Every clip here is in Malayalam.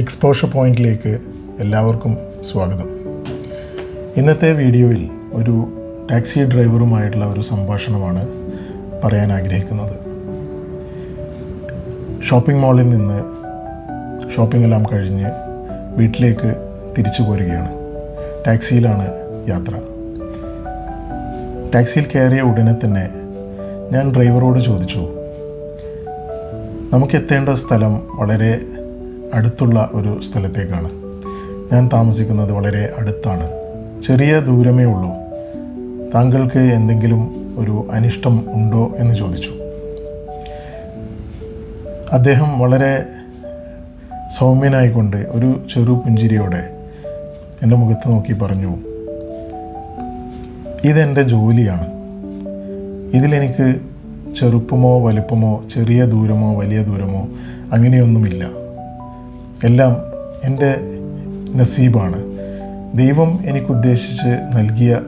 എക്സ്പോഷർ പോയിന്റിലേക്ക് എല്ലാവർക്കും സ്വാഗതം. ഇന്നത്തെ വീഡിയോയിൽ ഒരു ടാക്സി ഡ്രൈവറുമായിട്ടുള്ള ഒരു സംഭാഷണമാണ് പറയാൻ ആഗ്രഹിക്കുന്നത്. ഷോപ്പിംഗ് മാളിൽ നിന്ന് ഷോപ്പിംഗ് എല്ലാം കഴിഞ്ഞ് വീട്ടിലേക്ക് തിരിച്ചു പോരുകയാണ്. ടാക്സിയിലാണ് യാത്ര. ടാക്സിയിൽ കയറിയ ഉടനെ തന്നെ ഞാൻ ഡ്രൈവറോട് ചോദിച്ചു നമുക്ക് എത്തേണ്ട സ്ഥലം വളരെ അടുത്തുള്ള ഒരു സ്ഥലത്തേക്കാണ്. ഞാൻ താമസിക്കുന്നത് വളരെ അടുത്താണ്. ചെറിയ ദൂരമേ ഉള്ളൂ. താങ്കൾക്ക് എന്തെങ്കിലും ഒരു അനിഷ്ടം ഉണ്ടോ എന്ന് ചോദിച്ചു. അദ്ദേഹം വളരെ സൗമ്യനായിക്കൊണ്ട് ഒരു ചെറു പുഞ്ചിരിയോടെ എന്റെ മുഖത്ത് നോക്കി പറഞ്ഞു ഇതെന്റെ ജോലിയാണ്. ഇതിലെനിക്ക് ചെറുപ്പമോ വലുപ്പമോ ചെറിയ ദൂരമോ വലിയ ദൂരമോ അങ്ങനെയൊന്നുമില്ല. എല്ലാം എന്റെ നസീബാണ്. ദൈവം എനിക്കുദ്ദേശിച്ച് നൽകിയ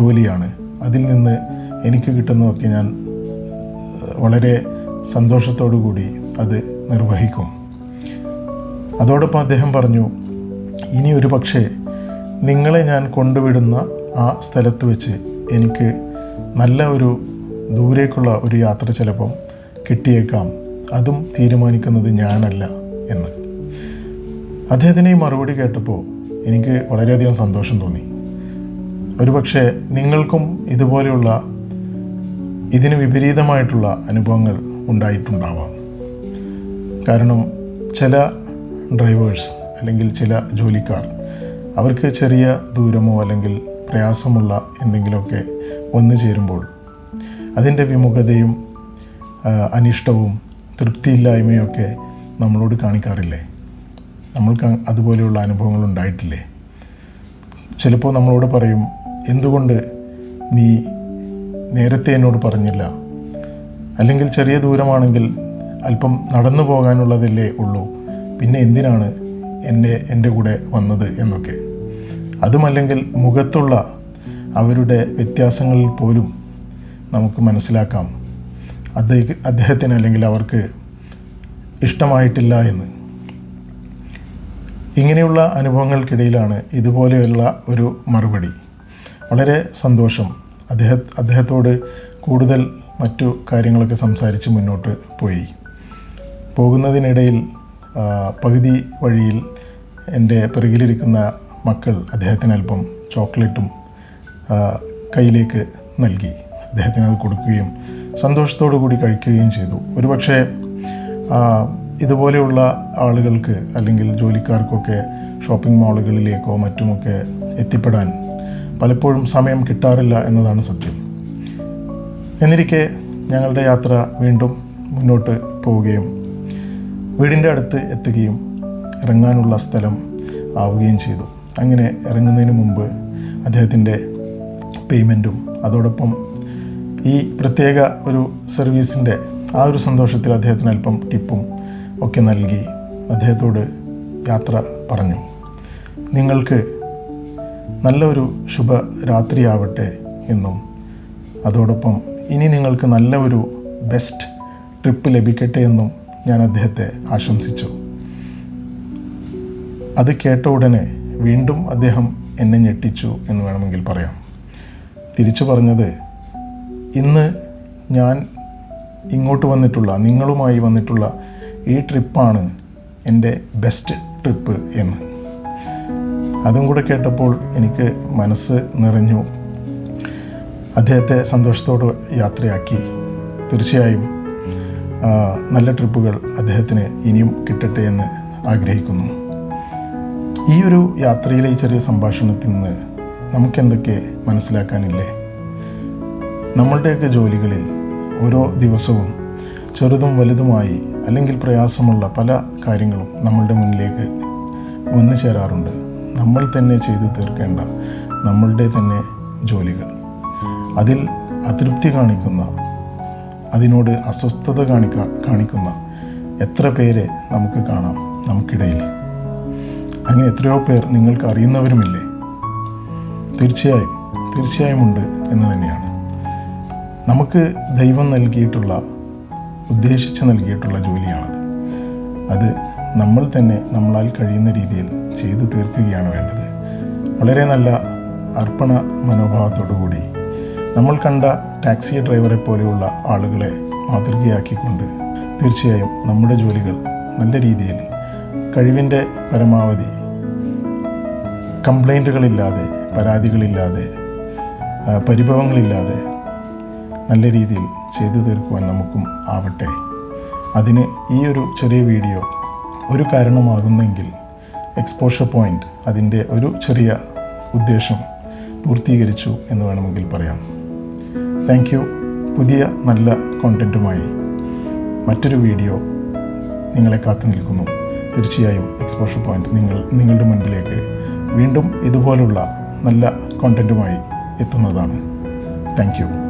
ജോലിയാണ്. അതിൽ നിന്ന് എനിക്ക് കിട്ടുന്നതൊക്കെ ഞാൻ വളരെ സന്തോഷത്തോടു കൂടി അത് നിർവഹിക്കും. അതോടൊപ്പം അദ്ദേഹം പറഞ്ഞു ഇനി ഒരു പക്ഷേ നിങ്ങളെ ഞാൻ കൊണ്ടുവിടുന്ന ആ സ്ഥലത്ത് വെച്ച് എനിക്ക് നല്ല ഒരു ദൂരേക്കുള്ള ഒരു യാത്ര ചിലപ്പം കിട്ടിയേക്കാം. അതും തീരുമാനിക്കുന്നത് ഞാനല്ല എന്ന്. അദ്ദേഹത്തിന്റെ ഈ മറുപടി കേട്ടപ്പോൾ എനിക്ക് വളരെയധികം സന്തോഷം തോന്നി. ഒരുപക്ഷെ നിങ്ങൾക്കും ഇതുപോലെയുള്ള ഇതിന് വിപരീതമായിട്ടുള്ള അനുഭവങ്ങൾ ഉണ്ടായിട്ടുണ്ടാവാം. കാരണം ചില ഡ്രൈവേഴ്സ് അല്ലെങ്കിൽ ചില ജോലിക്കാർ അവർക്ക് ചെറിയ ദൂരമോ അല്ലെങ്കിൽ പ്രയാസമുള്ള എന്തെങ്കിലുമൊക്കെ വന്നു ചേരുമ്പോൾ അതിന്റെ വിമുഖതയും അനിഷ്ടവും തൃപ്തിയില്ലായ്മയൊക്കെ നമ്മളോട് കാണിക്കാറില്ലേ? നമ്മൾക്ക് അതുപോലെയുള്ള അനുഭവങ്ങൾ ഉണ്ടായിട്ടില്ലേ? ചിലപ്പോൾ നമ്മളോട് പറയും എന്തുകൊണ്ട് നീ നേരത്തെ എന്നോട് പറഞ്ഞില്ല? അല്ലെങ്കിൽ ചെറിയ ദൂരമാണെങ്കിൽ അല്പം നടന്നു പോകാനുള്ളതല്ലേ ഉള്ളൂ. പിന്നെ എന്തിനാണ് എന്റെ എന്റെ കൂടെ വന്നത്? എന്നൊക്കെ. അതുമല്ലെങ്കിൽ മുഖത്തുള്ള അവരുടെ വ്യത്യാസങ്ങളിൽ പോലും നമുക്ക് മനസ്സിലാക്കാം. അദ്ദേഹ അദ്ദേഹത്തിന് അല്ലെങ്കിൽ അവർക്ക് ഇഷ്ടമായിട്ടില്ല എന്ന്. ഇങ്ങനെയുള്ള അനുഭവങ്ങൾക്കിടയിലാണ് ഇതുപോലെയുള്ള ഒരു മറുപടി. വളരെ സന്തോഷം. അദ്ദേഹ അദ്ദേഹത്തോട് കൂടുതൽ മറ്റു കാര്യങ്ങളൊക്കെ സംസാരിച്ച് മുന്നോട്ട് പോയി. പോകുന്നതിനിടയിൽ പകുതി വഴിയിൽ എന്റെ പിറകിലിരിക്കുന്ന മക്കൾ അദ്ദേഹത്തിന് അല്പം ചോക്ലേറ്റും കയ്യിലേക്ക് നൽകി. അദ്ദേഹത്തിന് അത് കൊടുക്കുകയും സന്തോഷത്തോടു കൂടി കഴിക്കുകയും ചെയ്തു. ഒരുപക്ഷെ ഇതുപോലെയുള്ള ആളുകൾക്ക് അല്ലെങ്കിൽ ജോലിക്കാർക്കൊക്കെ ഷോപ്പിംഗ് മാളുകളിലേക്കോ മറ്റുമൊക്കെ എത്തിപ്പെടാൻ പലപ്പോഴും സമയം കിട്ടാറില്ല എന്നതാണ് സത്യം. എന്നിരിക്കെ ഞങ്ങളുടെ യാത്ര വീണ്ടും മുന്നോട്ട് പോവുകയും വീടിന്റെ അടുത്ത് എത്തുകയും ഇറങ്ങാനുള്ള സ്ഥലം ആവുകയും ചെയ്തു. അങ്ങനെ ഇറങ്ങുന്നതിന് മുമ്പ് അദ്ദേഹത്തിന്റെ പേയ്മെന്റും അതോടൊപ്പം ഈ പ്രത്യേക ഒരു സർവീസിന്റെ ആ ഒരു സന്തോഷത്തിൽ അദ്ദേഹത്തിന് അല്പം ടിപ്പും ഒക്കെ നൽകി അദ്ദേഹത്തോട് യാത്ര പറഞ്ഞു. നിങ്ങൾക്ക് നല്ലൊരു ശുഭരാത്രിയാവട്ടെ എന്നും. അതോടൊപ്പം ഇനി നിങ്ങൾക്ക് നല്ല ഒരു ബെസ്റ്റ് ട്രിപ്പ് ലഭിക്കട്ടെ എന്നും ഞാൻ അദ്ദേഹത്തെ ആശംസിച്ചു. അത് കേട്ട ഉടനെ വീണ്ടും അദ്ദേഹം എന്നെ ഞെട്ടിച്ചു എന്ന് വേണമെങ്കിൽ പറയാം. തിരിച്ചു പറഞ്ഞത് ഇന്ന് ഞാൻ ഇങ്ങോട്ട് വന്നിട്ടുള്ള നിങ്ങളുമായി വന്നിട്ടുള്ള ഈ ട്രിപ്പാണ് എന്റെ ബെസ്റ്റ് ട്രിപ്പ് എന്ന്. അതും കൂടെ കേട്ടപ്പോൾ എനിക്ക് മനസ്സ് നിറഞ്ഞു. അദ്ദേഹത്തെ സന്തോഷത്തോടെ യാത്രയാക്കി. തീർച്ചയായും നല്ല ട്രിപ്പുകൾ അദ്ദേഹത്തിന് ഇനിയും കിട്ടട്ടെ എന്ന് ആഗ്രഹിക്കുന്നു. ഈ ഒരു യാത്രയിലെ ഈ ചെറിയ സംഭാഷണത്തിൽ നിന്ന് നമുക്കെന്തൊക്കെ മനസ്സിലാക്കാനില്ലേ? നമ്മളുടെയൊക്കെ ജോലികളിൽ ഓരോ ദിവസവും ചെറുതും വലുതുമായി അല്ലെങ്കിൽ പ്രയാസമുള്ള പല കാര്യങ്ങളും നമ്മളുടെ മുന്നിലേക്ക് വന്നു ചേരാറുണ്ട്. നമ്മൾ തന്നെ ചെയ്തു തീർക്കേണ്ട നമ്മളുടെ തന്നെ ജോലികൾ. അതിൽ അതൃപ്തി കാണിക്കുന്ന അതിനോട് അസ്വസ്ഥത കാണിക്ക കാണിക്കുന്ന എത്ര പേരെ നമുക്ക് കാണാം നമുക്കിടയിൽ. അങ്ങനെ എത്രയോ പേർ നിങ്ങൾക്ക് അറിയുന്നവരുമില്ലേ? തീർച്ചയായും തീർച്ചയായും ഉണ്ട് എന്ന് തന്നെയാണ്. നമുക്ക് ദൈവം നൽകിയിട്ടുള്ള ഉദ്ദേശിച്ച് നൽകിയിട്ടുള്ള ജോലിയാണത്. അത് നമ്മൾ തന്നെ നമ്മളാൽ കഴിയുന്ന രീതിയിൽ ചെയ്തു തീർക്കുകയാണ് വേണ്ടത്. വളരെ നല്ല അർപ്പണ മനോഭാവത്തോടുകൂടി നമ്മൾ കണ്ട ടാക്സി ഡ്രൈവറെ പോലെയുള്ള ആളുകളെ മാതൃകയാക്കിക്കൊണ്ട് തീർച്ചയായും നമ്മുടെ ജോലികൾ നല്ല രീതിയിൽ കഴിവിന്റെ പരമാവധി കംപ്ലൈന്റുകളില്ലാതെ പരാതികളില്ലാതെ പരിഭവങ്ങളില്ലാതെ നല്ല രീതിയിൽ ചെയ്തു തീർക്കുവാൻ നമുക്കും ആവട്ടെ. അതിന് ഈ ഒരു ചെറിയ വീഡിയോ ഒരു കാരണമാകുന്നെങ്കിൽ എക്സ്പോഷർ പോയിന്റ് അതിന്റെ ഒരു ചെറിയ ഉദ്ദേശം പൂർത്തീകരിച്ചു എന്ന് വേണമെങ്കിൽ പറയാം. താങ്ക് യു പുതിയ നല്ല കോണ്ടന്റുമായി മറ്റൊരു വീഡിയോ നിങ്ങളെ കാത്തു നിൽക്കുന്നു. തീർച്ചയായും എക്സ്പോഷർ പോയിന്റ് നിങ്ങൾ നിങ്ങളുടെ മുൻപിലേക്ക് വീണ്ടും ഇതുപോലുള്ള നല്ല കോണ്ടന്റുമായി എത്തുന്നതാണ്. താങ്ക്